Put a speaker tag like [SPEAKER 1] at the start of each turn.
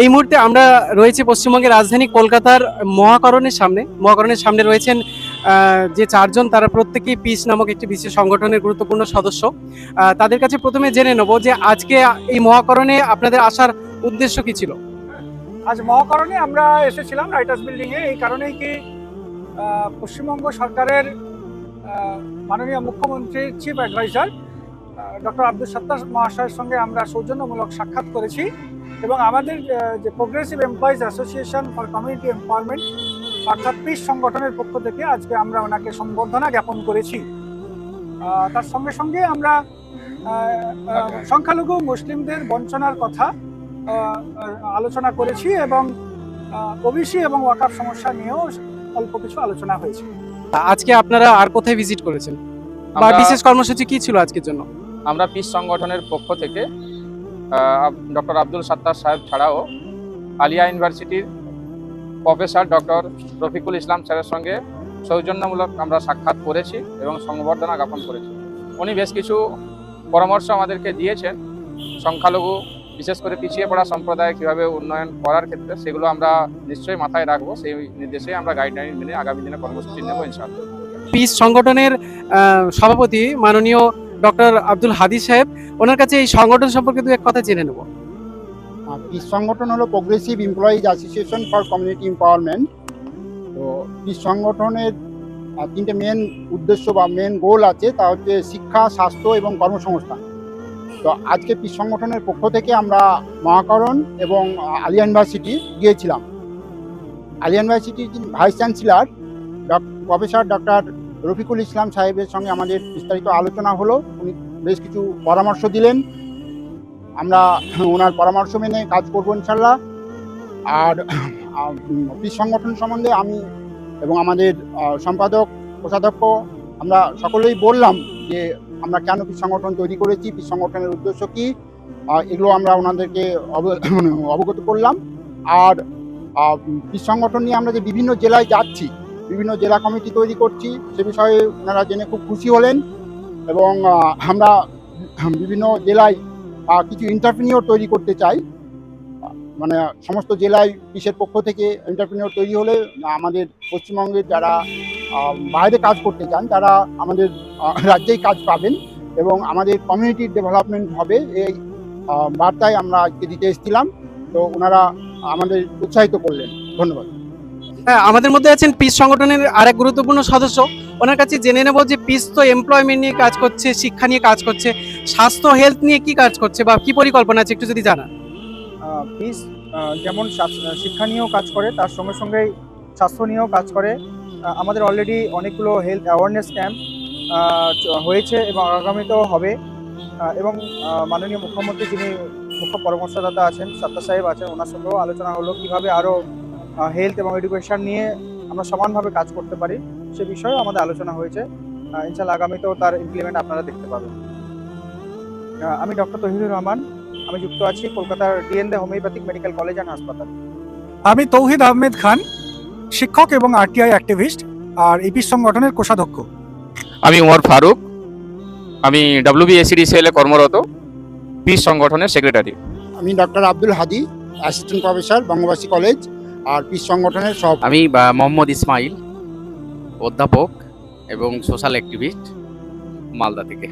[SPEAKER 1] এই মুহূর্তে আমরা রয়েছি পশ্চিমবঙ্গের রাজধানী কলকাতার মহাকরণের সামনে। মহাকরণের সামনে রয়েছেন যে চারজন, তারা প্রত্যেকেই পিস নামক একটি বিশেষ সংগঠনের গুরুত্বপূর্ণ সদস্য। তাদের কাছে প্রথমে জেনে নেব যে আজকে এই মহাকরণে আপনাদের আসার উদ্দেশ্য কি ছিল?
[SPEAKER 2] আজ মহাকরণে আমরা এসেছিলাম রাইটার্স বিল্ডিং এ এই কারণেই কি পশ্চিমবঙ্গ সরকারের মাননীয় মুখ্যমন্ত্রীর chief adviser doctor Abdul Sattar মহাশয়ের সঙ্গে আমরা সৌজন্যমূলক সাক্ষাৎ করেছি। এবং আমাদের যে progressive employees association for community employment অর্থাৎ পিস সংগঠনের পক্ষ থেকে আজকে আমরা ওনাকে সম্বর্ধনা জ্ঞাপন করেছি। তার সঙ্গে সঙ্গে আমরা সংখ্যালঘু মুসলিমদের বঞ্চনার কথা আলোচনা করেছি এবং ওবিসি এবং ওয়াকার সমস্যা নিয়েও অল্প কিছু আলোচনা হয়েছে।
[SPEAKER 1] আজকে আপনারা আর কোথায় ভিজিট করেছেন? বা বিশেষ কর্মসূচি কি ছিল আজকের জন্য?
[SPEAKER 3] আমরা পিস সংগঠনের পক্ষ থেকে ডক্টর আব্দুল সাত্তার সাহেব ছাড়াও আলিয়া ইউনিভার্সিটির প্রফেসর ডক্টর রফিকুল ইসলাম স্যারের সঙ্গে সৌজন্যমূলক আমরা সাক্ষাৎ করেছি এবং সংবর্ধনা জ্ঞাপন করেছি। উনি বেশ কিছু পরামর্শ আমাদেরকে দিয়েছেন। সংখ্যালঘু, বিশেষ করে পিছিয়ে পড়া সম্প্রদায় কীভাবে উন্নয়ন করার ক্ষেত্রে সেগুলো আমরা নিশ্চয়ই মাথায় রাখব। সেই নির্দেশে আমরা গাইডলাইন মেনে আগামী দিনে কর্মসূচি নেব ইনশাআল্লাহ।
[SPEAKER 1] পিস সংগঠনের সভাপতি মাননীয় ডক্টর আব্দুল হাদি সাহেব, ওনার কাছে এই সংগঠন সম্পর্কে দু এক কথা জেনে নেব।
[SPEAKER 4] পিস সংগঠন হলো progressive employees association for community empowerment তো পিস সংগঠনের তিনটে মেন উদ্দেশ্য বা মেন গোল আছে, তা হচ্ছে শিক্ষা, স্বাস্থ্য এবং কর্মসংস্থান। তো আজকে পিস সংগঠনের পক্ষ থেকে আমরা মহাকরণ এবং আলিয়া ইউনিভার্সিটি গিয়েছিলাম। আলিয়া ইউনিভার্সিটির vice chancellor professor doctor Rafiqul Islam সাহেবের সঙ্গে আমাদের বিস্তারিত আলোচনা হলো। উনি বেশ কিছু পরামর্শ দিলেন। আমরা ওনার পরামর্শ মেনে কাজ করব ইনশাল্লাহ আর অফিস সংগঠন সম্বন্ধে আমি এবং আমাদের সম্পাদক, কোষাধ্যক্ষ, আমরা সকলেই বললাম যে আমরা কেন পিস সংগঠন তৈরি করেছি পিস সংগঠনের উদ্দেশ্য কী এগুলো আমরা ওনাদেরকে মানে অবগত করলাম। আর পিস সংগঠন নিয়ে আমরা যে বিভিন্ন জেলায় যাচ্ছি বিভিন্ন জেলা কমিটি তৈরি করছি, সে বিষয়ে ওনারা জেনে খুব খুশি হলেন এবং আমরা বিভিন্ন জেলায় কিছু ইন্টারপ্রিনিয়র তৈরি করতে চাই। মানে সমস্ত জেলায় পিসের পক্ষ থেকে ইন্টারপ্রিনিয়র তৈরি হলে আমাদের পশ্চিমবঙ্গের যারা বাইরে কাজ করতে চান, তারা আমাদের রাজ্যেই কাজ পাবেন এবং আমাদের কমিউনিটির ডেভেলপমেন্ট হবে এই বার্তায় আমরা আজকে দিতে এসেছিলাম। তো ওনারা আমাদের উৎসাহিত করলেন। ধন্যবাদ।
[SPEAKER 1] হ্যাঁ আমাদের মধ্যে আছেন পিস সংগঠনের আরেক গুরুত্বপূর্ণ সদস্য। ওনার কাছে জেনে নেব যে পিস তো এমপ্লয়মেন্ট নিয়ে কাজ করছে, শিক্ষা নিয়ে কাজ করছে, স্বাস্থ্য হেলথ নিয়ে কি কাজ করছে বা কি পরিকল্পনা আছে একটু যদি জানান।
[SPEAKER 2] পিস যেমন শিক্ষা নিয়েও কাজ করে, তার সঙ্গে সঙ্গে স্বাস্থ্য নিয়েও কাজ করে। আমাদের অলরেডি অনেকগুলো হেলথ অ্যাওয়ারনেস ক্যাম্প হয়েছে এবং আগামীতেও হবে। এবং মাননীয় মুখ্যমন্ত্রী যিনি মুখ্য পরামর্শদাতা আছেন সত্তা সাহেব আছেন, ওনার সঙ্গেও আলোচনা হলো, কীভাবে আরও হেলথ এবং এডুকেশন নিয়ে আমরা সমানভাবে কাজ করতে পারি সে বিষয়েও আমাদের আলোচনা হয়েছে। ইনশাল্লাহ আগামীতেও তার ইমপ্লিমেন্ট আপনারা দেখতে পাবেন। আমি ডক্টর তহিদুর রহমান আমি যুক্ত আছি কলকাতার D N De homoeopathic medical college and হাসপাতাল।
[SPEAKER 5] আমি তৌহিদ আহমেদ খান শিক্ষক এবং আরটিআই অ্যাক্টিভিস্ট আর ইপিস সংগঠনের কোষাধ্যক্ষ।
[SPEAKER 3] আমি উমর ফারুক আমি ডাব্লিউবিএসিডিসিএল এ কর্মরত পিস সংগঠনের সেক্রেটারি
[SPEAKER 4] আমি doctor Abdul Hadi assistant professor Bangabasi college আর পিস সংগঠনের সব
[SPEAKER 6] আমি মোহাম্মদ ইসমাইল অধ্যাপক এবং সোশ্যাল অ্যাক্টিভিস্ট মালদা থেকে।